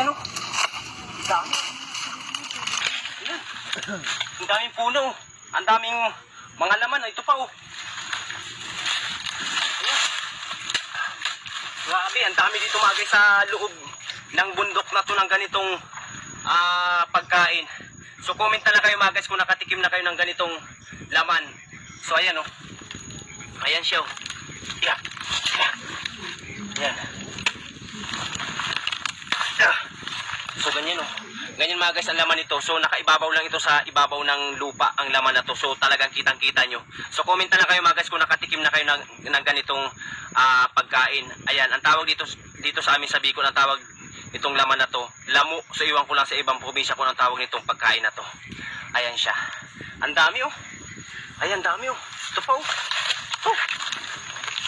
Ayan o. Dami. Ang daming puno. Ang daming mga laman. Ito pa oh. Ayan. Grabe, ang dami dito magay sa loob ng bundok na to ng ganitong ah, pagkain. So comment na lang kayo mga guys kung nakatikim na kayo ng ganitong laman. So ayan oh. Ayan siya oh. Yeah. Yeah. Ayan. Ah. So ganyan oh. Ganyan mga guys ang laman nito. So nakaibabaw lang ito sa ibabaw ng lupa ang laman na to. So talagang kitang-kita nyo. So comment na kayo mga guys kung nakatikim na kayo ng, ng ganitong ah, pagkain. Ayan, ang tawag dito dito sa amin sa Bicol ang tawag itong laman na to. Lamu. So iwan ko lang sa ibang probinsya kung ang tawag nitong pagkain na to. Ayan siya. Ang dami oh. Ayan, dami oh. Ito pa oh. Oh.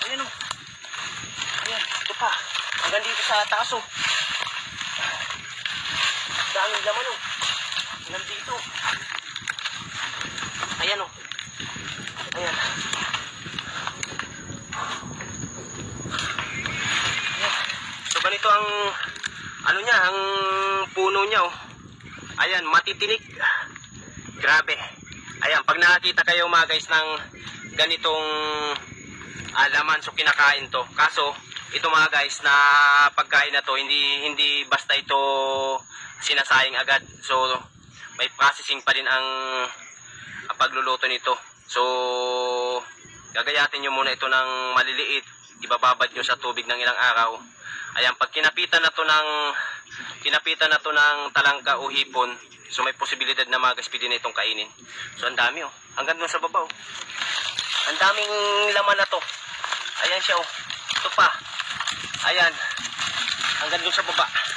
Ayan oh. Ayan, ito pa. Hanggang dito sa taas oh. Daming laman oh. Hanggang dito. Ayan oh. Ayan. So ganito ang ano niya, ang puno niya oh. Ayan, matitinik. Grabe. Ayan, pag nakakita kayo mga guys ng ganitong ah, laman, so kinakain to. Kaso, ito mga guys, na pagkain na to, hindi hindi basta ito sinasayang agad. So, may processing pa din ang, pagluluto nito. So, gagayatin nyo muna ito ng maliliit. Ibababad nyo sa tubig ng ilang araw. Ayan, pag kinapitan na to ng kinapitan na to ng talangka o hipon, so may posibilidad na pwede na itong kainin. So, ang dami oh. Hanggang dun sa baba oh. Ang daming laman na to. Ayan siya oh. Ito pa. Ayan. Hanggang dun sa baba.